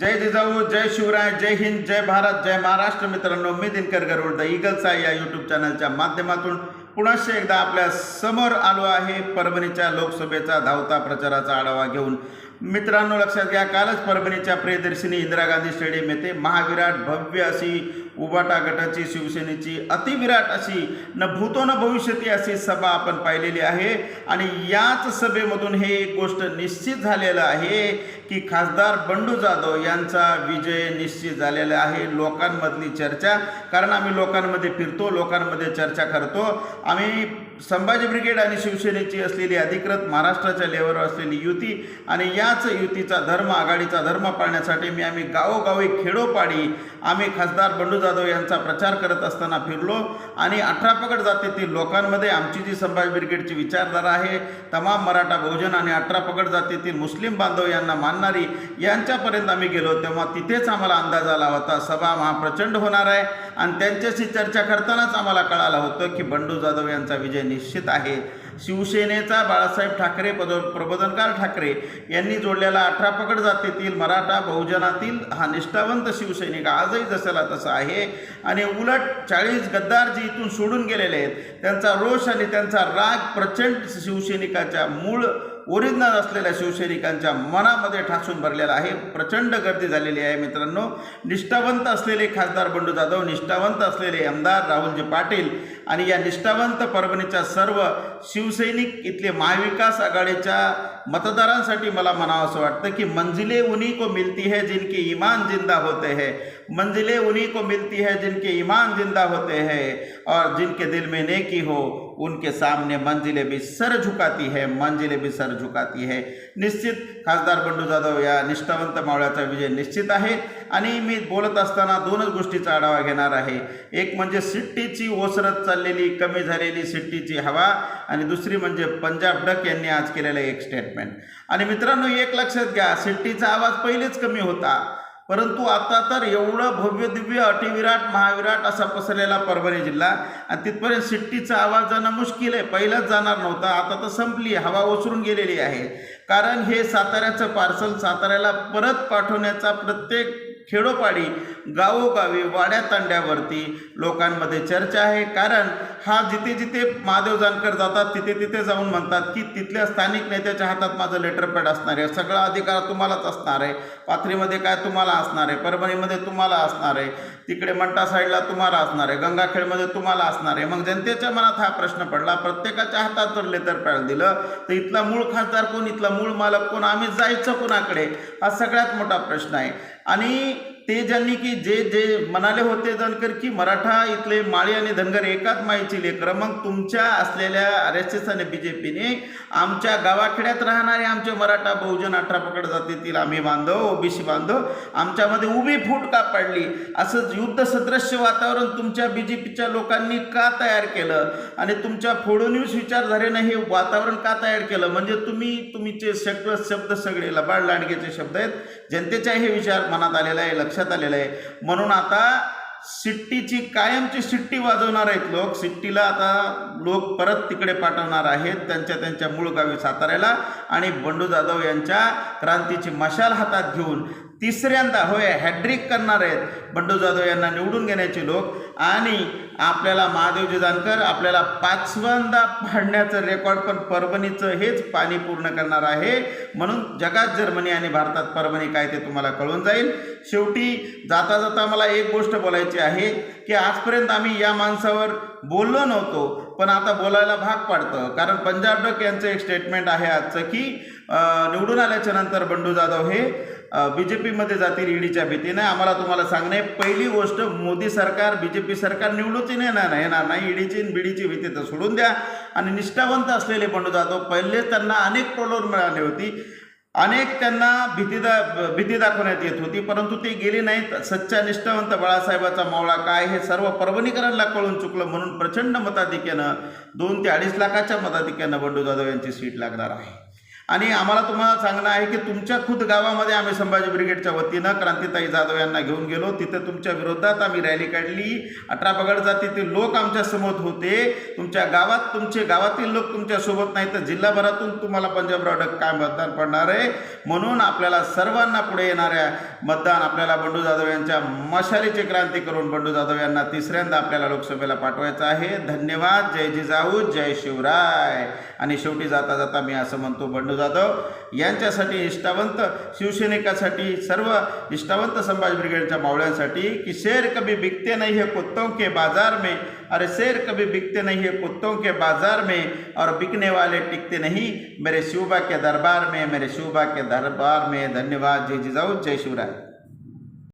जय जिजाऊ जय शिवराय जय हिंद जय भारत जय महाराष्ट्र. मित्रांनो मी दिनकर गरुड द इगल्स या यूट्यूब चॅनलच्या माध्यमातून. पुन्हा एकदा आपल्यासमोर आलो आहे परभणीच्या लोकसभेचा धावता प्रचाराचा आढावा घेऊन. मित्रांनो लक्षात घ्या कालच परभणीच्या प्रियदर्शिनी इंदिरा गांधी स्टेडियम येथे महाविराट भव्य अशी उबाटा गटाची शिवसेनेची अतिविराट अशी न भूतो न भविष्यती अशी सभा आपण पाहिलेली आहे. आणि याच सभेमधून हे एक गोष्ट निश्चित झालेलं आहे की खासदार बंडू जाधव यांचा विजय निश्चित झालेला आहे लोकांमधली चर्चा. कारण आम्ही लोकांमध्ये फिरतो लोकांमध्ये चर्चा करतो. आम्ही संभाजी ब्रिगेड आणि शिवसेनेची असलेली अधिकृत महाराष्ट्राच्या लेवलवर असलेली युती आणि याच युतीचा धर्म आघाडीचा धर्म पाळण्यासाठी मी आम्ही गावोगावी खेडोपाडी आम्ही खासदार बंडू जाधव यांचा प्रचार करत असताना फिरलो आणि अठरापगड जातीतील लोकांमध्ये आमची जी संभाजी ब्रिगेडची विचारधारा आहे तमाम मराठा बहुजन आणि अठरा पगड जातीतील मुस्लिम बांधव यांना मानणारी यांच्यापर्यंत आम्ही गेलो तेव्हा तिथेच आम्हाला अंदाज आला होता सभा महाप्रचंड होणार आहे. आणि त्यांच्याशी चर्चा करतानाच आम्हाला कळालं होतं की बंडू जाधव यांचा विजय निश्चित आहे. शिवसेनेचा बाळासाहेब ठाकरे पद प्रबोधनकार ठाकरे यांनी जोडलेला अठरा पकड जातीतील मराठा बहुजनातील हा निष्ठावंत शिवसैनिक आजही जसेला तसा आहे आणि उलट चाळीस गद्दार जे इथून सोडून गेलेले आहेत. त्यांचा रोष आणि त्यांचा राग प्रचंड शिवसैनिकाच्या मूळ ओरिजिनल असलेल्या शिवसैनिकांच्या मनामध्ये ठासून भरलेला आहे. प्रचंड गर्दी झालेली आहे मित्रांनो. निष्ठावंत असलेले खासदार बंडू जाधव निष्ठावंत असलेले आमदार राहुलजी पाटील आणि या निष्ठावंत परभणीच्या सर्व शिवसैनिक इथले महाविकास आघाडीच्या मतदारांसाठी मला म्हणावं असं वाटतं की मंजिले उन्हीं को मिलती है जिनके ईमान जिंदा होते हैं. मंजिले उन्हीं को मिलती है जिनके ईमान जिंदा होते हैं और जिनके दिल में नेकी हो उनके सामने मंजिलें भी सर झुकाती है मंजिलें भी सर झुकाती है। निश्चित खासदार बंडू जाधव या निष्ठावंत मावळ्याचा विजय निश्चित आहे. आणि मी बोलत असताना दोनच गोष्टीचा आढावा घेणार आहे. एक म्हणजे सिट्टीची ओसरत चाललेली कमी झालेली सिट्टीची हवा आणि दुसरी म्हणजे पंजाब डक यांनी आज केलेलं एक स्टेटमेंट आणि मित्रांनो एक लक्षात घ्या सिट्टीचा आवाज पहिलेच कमी होता. परंतु आता तर एवढं भव्य दिव्य अटिविराट महाविराट असा पसरलेला परभणी जिल्हा. आणि तिथपर्यंत सिट्टीचा आवाज जाणं मुश्किल आहे. पहिलाच जाणार नव्हता. आता तर संपली हवा ओसरून गेलेली आहे. कारण हे साताऱ्याचं पार्सल साताऱ्याला परत पाठवण्याचा प्रत्येक खेडोपाडी गावोगावी वाड्या तांड्यावरती लोकांमध्ये चर्चा आहे. कारण हा जिथे जिथे महादेव जानकर जातात तिथे तिथे जाऊन म्हणतात की तिथल्या स्थानिक नेत्याच्या हातात माझं लेटर पॅड असणार आहे. सगळा अधिकार तुम्हालाच असणार आहे. पाथरीमध्ये काय तुम्हाला असणार आहे? परभणीमध्ये तुम्हाला असणार आहे. तिकडे मंटा साईडला तुम्हाला असणार आहे. गंगाखेडमध्ये तुम्हाला असणार आहे. मग जनतेच्या मनात हा प्रश्न पडला. प्रत्येकाच्या हातात जर लेटर पॅड दिलं तर इथला मूळ खासदार कोण? इथला मूळ मालक कोण? आम्ही जायचं कोणाकडे? हा सगळ्यात मोठा प्रश्न आहे. आणि ते ज्यांनी की जे जे म्हणाले होते जानकर की मराठा इथले माळी आणि धनगर एकाच माईची लेकर मग तुमच्या असलेल्या आर एस एस आणि बी जे पीने आमच्या गावाखेड्यात राहणारे आमचे मराठा बहुजन अठरा पकड जातीतील आम्ही बांधव ओबीसी बांधव आमच्यामध्ये उभी फूट का पडली? असं युद्ध सदृश्य वातावरण तुमच्या बी जे पीच्या लोकांनी का तयार केलं? आणि तुमच्या फोडोन्यूज विचारधारेनं हे वातावरण का तयार केलं? म्हणजे तुम्ही तुमचे सगळं शब्द सगळे लबाड लांडगेचे शब्द आहेत जनतेच्या हे विचार मनात आलेला आहे लक्षात आलेलं आहे. म्हणून आता सिट्टीची कायमची सिट्टी वाजवणार आहेत लोक. सिट्टीला आता लोक परत तिकडे पाठवणार आहेत त्यांच्या त्यांच्या मूळ गावी साताऱ्याला. आणि बंडू जाधव यांच्या क्रांतीची मशाल हातात घेऊन तिसऱ्यांदा होय हॅड्रिक करणार आहेत. बंडू जाधव यांना निवडून घेण्याचे लोक. आणि आपल्याला महादेवजी जानकर आपल्याला पाचव्यांदा फाडण्याचं रेकॉर्ड पण परभणीचं हेच पाणी पूर्ण करणार आहे. म्हणून जगात जर्मनी आणि भारतात परभणी काय ते तुम्हाला कळून जाईल. शेवटी जाता जाता मला एक गोष्ट बोलायची आहे की आजपर्यंत आम्ही या माणसावर बोललो नव्हतो पण आता बोलायला भाग पाडतं. कारण पंजाब डक यांचं एक स्टेटमेंट आहे आजचं की निवडून आल्याच्यानंतर बंडू जाधव हे बी जे पीमध्ये जातील ईडीच्या भीतीने. आम्हाला तुम्हाला सांगणे पहिली गोष्ट मोदी सरकार बी जे पी सरकार निवडूच येणार नाही. येणार नाही. ईडीची बीडीची भीती तर सोडून द्या. आणि निष्ठावंत असलेले बंडू जाधव पहिले त्यांना अनेक प्रलोभन मिळाली होती. अनेक त्यांना भीती दा भीती दाखवण्यात येत होती. परंतु ते गेले नाहीत. सच्चा निष्ठावंत बाळासाहेबाचा मावळा काय हे सर्व परभणीकरांना कळून चुकलं म्हणून प्रचंड मताधिक्यानं दोन ते अडीच लाखाच्या मताधिक्यानं बंडू जाधव यांची सीट लागणार आहे. आणि आम्हाला तुम्हाला सांगणं आहे की तुमच्या खुद गावामध्ये आम्ही संभाजी ब्रिगेडच्या वतीनं क्रांतीताई जाधव यांना घेऊन गेलो. तिथं तुमच्या विरोधात आम्ही रॅली काढली. अठरा पगड जातीतील लोक आमच्यासमोर होते. तुमच्या गावात तुमचे गावातील लोक तुमच्यासोबत नाही तर जिल्हाभरातून तुम्हाला पंजाबराव डक काय मतदान पडणार आहे. म्हणून आपल्याला सर्वांना पुढे येणाऱ्या मतदान आपल्याला बंडू जाधव यांच्या मशालीची क्रांती करून बंडू जाधव यांना तिसऱ्यांदा आपल्याला लोकसभेला पाठवायचं आहे. धन्यवाद. जय जिजाऊ. जय शिवराय. आणि शेवटी जाता जाता मी असं म्हणतो बंडू जाधव यांच्यासाठी इष्टावंत शिवसैनिकासाठी सर्व इष्टावंत संभाजी ब्रिगेडच्या मावळ्यांसाठी की शेर कभी बिकते नहीं है कुत्तों के बाजार में अरे शेर कभी बिकते नहीं है कुत्तों के बाजार में और बिकने वाले टिकते नहीं मेरे शिवबा के दरबार में मेरे शिवबा के दरबार में। धन्यवाद जय जिजाऊ जय शिवराय।